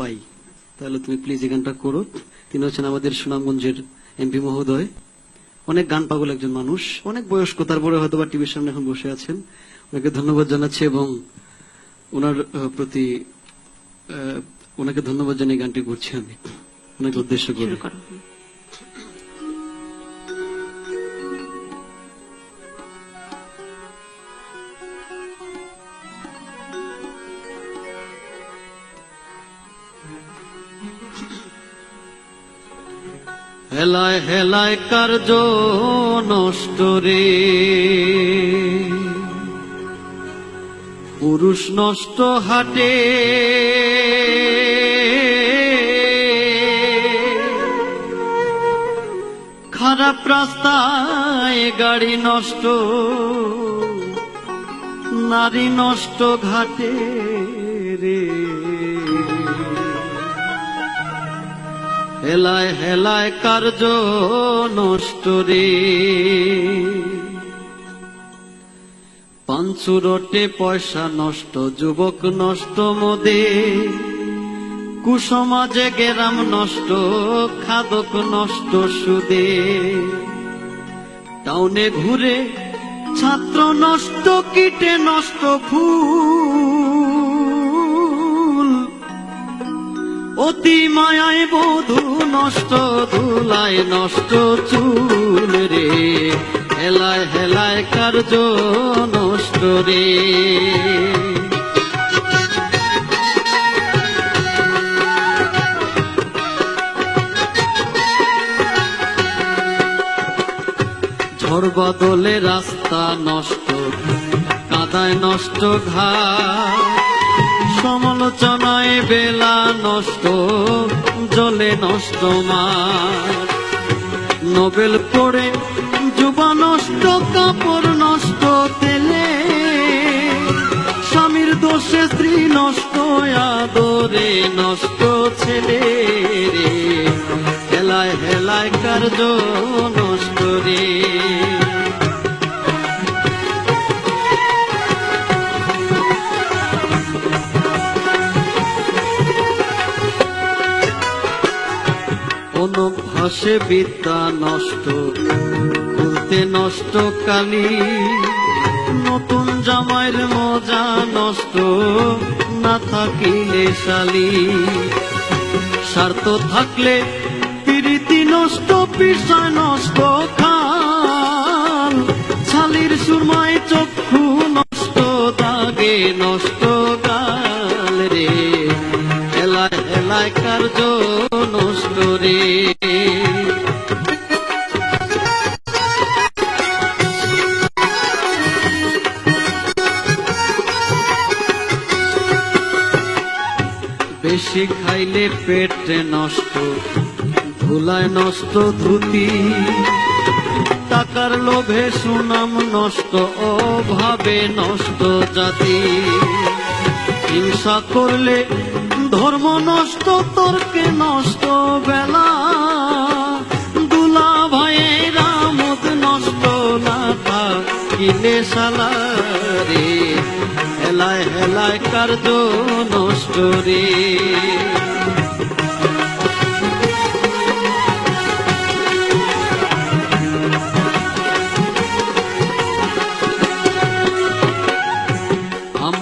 পাই। তাহলে তুমি প্লিজ এই গানটা করো। তিনি হচ্ছেন আমাদের সুনামগঞ্জের এমপি মহোদয়। অনেক গান পাগল একজন মানুষ। অনেক বয়স্ক তারপরে হয়তো বা টিভির সামনে এখন বসে আছেন। ওনাকে ধন্যবাদ জানাচ্ছি এবং ওনার প্রতি ওনাকে ধন্যবাদ জানিয়ে গানটি করছি আমি। ওনাকে উদ্দেশ্য করে। হেলায় হেলায় কার্য নষ্ট রে। পুরুষ নষ্ট হাটে। খারাপ রাস্তায় গাড়ি নষ্ট, নারী নষ্ট ঘাটে রে। হেলায় হেলায় কার্য নষ্ট রে পাঞ্চুরটে পয়সা নষ্ট, যুবক নষ্ট মোদে। কুসমাজে গেরাম নষ্ট, খাদক নষ্ট সুদে। টাউনে ঘুরে ছাত্র নষ্ট, কীটে নষ্ট ফুল অতি মায়ায় বধু নষ্ট, ধুলায় নষ্ট চুল রে। হেলায় হেলায় কার্য নষ্ট রে। ঝড় বদলে রাস্তা নষ্ট, কাদায় নষ্ট ঘা ঘাট সমালোচনায় বেলা নষ্ট, জলে নষ্ট মাঠ নোবেল পড়ে যুবা নষ্ট কাপড় নষ্ট, তেলে। স্বামীর দোষে স্ত্রী নষ্ট, আদরে নষ্ট ছেলে রে। হেলায় হেলায় কার্য নষ্ট রে। অনুভাসে বিদ্যা নষ্ট, খুলতে নষ্ট কালি। নতুন জামাইয়ের মজা নষ্ট, না থাকিলে শালি। স্বার্থ থাকলে প্রীতি নষ্ট পিসায় নষ্ট খাল। ছালির সুরমায় চক্ষু নষ্ট, দাগে নষ্ট গাল রে। হেলায় হেলায় কার্য নষ্ট রে বেশি খাইলে পেট নষ্ট, ধুলায় নষ্ট ধুতি। টাকার লোভে সুনাম নষ্ট, অভাবে নষ্ট জাতি। হিংসা করলে ধর্ম নষ্ট, তর্কে নষ্ট, বেলা। দুলা ভাইয়ের আমোদ নষ্ট না থাকিলে শালা রে। হেলায় হেলায় কার্য নষ্ট রে।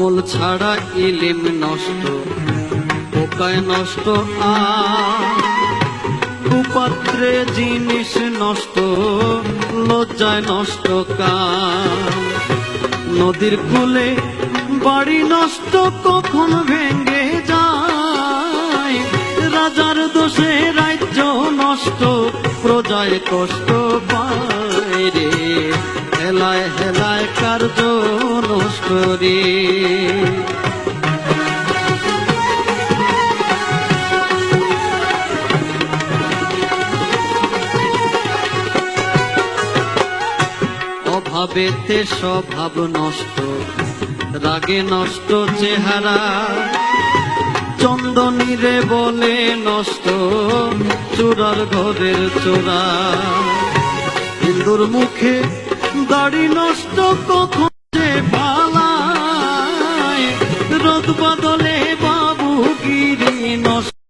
আমল ছাড়া ইলিম নষ্ট পোকায় নষ্ট কুপাত্রে জিনিস নষ্ট, লজ্জায় নষ্ট নদীর কূলে বাড়ি নষ্ট কখন ভেঙ্গে যায়? রাজার দোষে রাজ্য নষ্ট, প্রজায় কষ্ট পায় রে। হেলায় হেলায় কার্য নষ্ট রে অভাবেতে স্বভাব নষ্ট, রাগে নষ্ট চেহারা। চন্দনীরে বলে নষ্ট চোরার ঘরের চোরা হিন্দুর মুখে দাড়ি নষ্ট কখন যে পালায়? রোদ